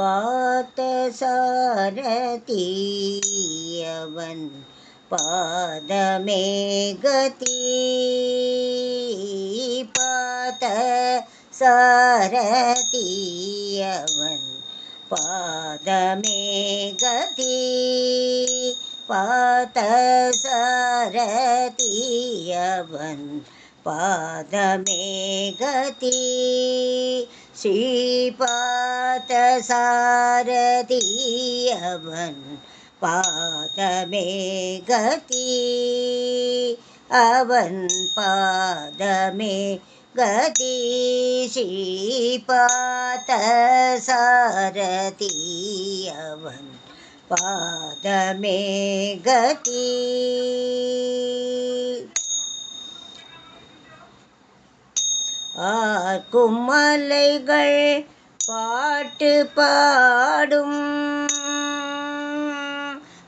பார்த்த சாரதியவன் பாதமே கதி பார்த்த சாரதியவன் பாதமே கதி பார்த்த சாரதியவன் பாதமே கதி ஸ்ரீபாத சாரதியவன் பாதமே கதி அவன் பாதமே கதி ஸ்ரீபாத சாரதியவன் பாதமே கதி ஆர்க்கும் மலைகள் பாட்டு பாடும்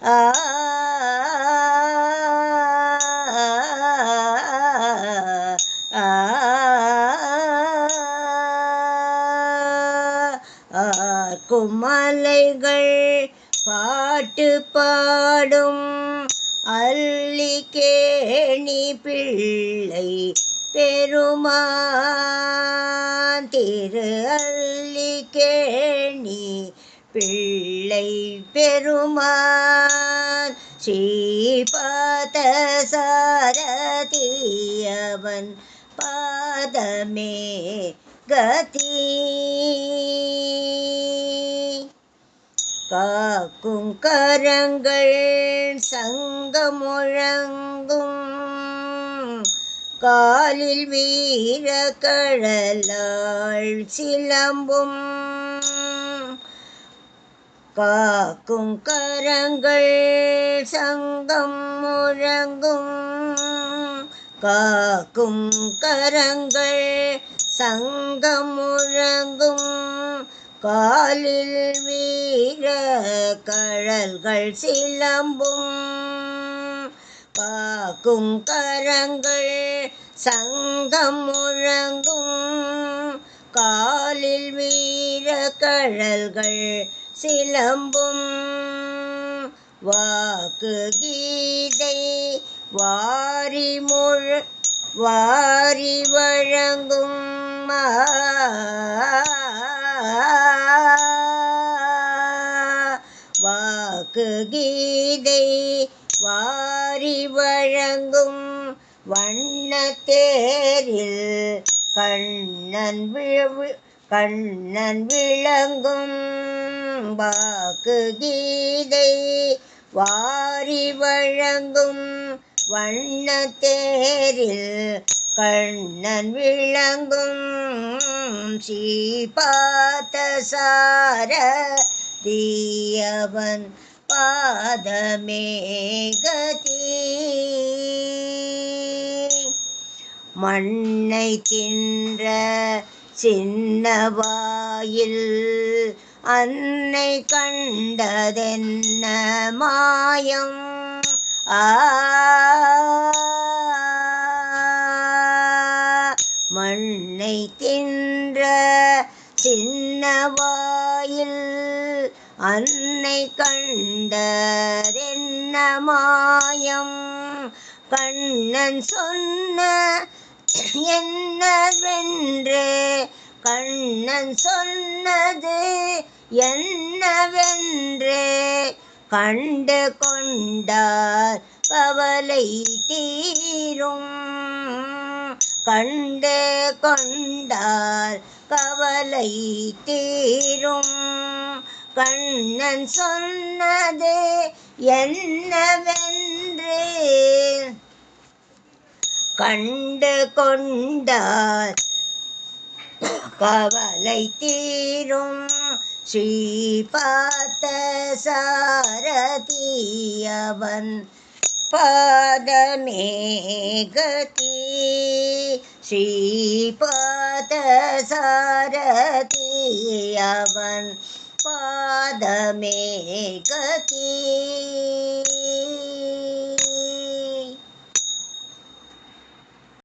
ஆ ஆர்க்கும் மலைகள் பாட்டு பாடும் அல்லிக்கேணி பிள்ளை பெருமான் திரு அல்லிக்கேணி பிள்ளை பெருமான் ஸ்ரீபாத சாரதியவன் பாதமே கதி. காக்கும் கரங்கள் சங்கமுழங்கும் காலில் வீர கடலாள் சிலம்பும். காக்கும் கரங்கள் சங்கம் முழங்கும். காக்கும் கரங்கள் சங்கம் முழங்கும். காலில் வீர கழல்கள் சிலம்பும். பாக்கும் கரங்கள் சங்கம் முழங்கும். காலில் வீர கழல்கள் சிலம்பும். வாக்கு கீதை வாரி முழ வாரி வழங்கும். வாக்கு கீதை வாரி வழங்கும் வண்ணத்தேரில் கண்ணன் விழு கண்ணன் விளங்கும் வாக்கு கீதை வாரி வழங்கும் வண்ணத்தேரில் கண்ணன் விளங்கும் ஸ்ரீபாத சார தீயவன் பாதமே கதி. மண்ணை தின்ற சின்ன வாயில் அன்னை கண்டதென்ன மாயம்? ஆ. மண்ணை தின்ற சின்ன வாயில் அன்னை கண்டதென்ன மாயம் கண்ணன் சொன்ன என்னவென்று? கண்ணன் சொன்னது என்னவென்று? கண்டு கொண்டார் கவலை தீரும். கண்டு கொண்டார் கவலை தீரும். கண்ணன் சொன்னது என்னவென்று? கண்டு கொண்டார் கவலை தீரும் ஸ்ரீபாத்த சாரதியவன் பாதமே கதி ஸ்ரீபாத சாரதியவன் पाद में गति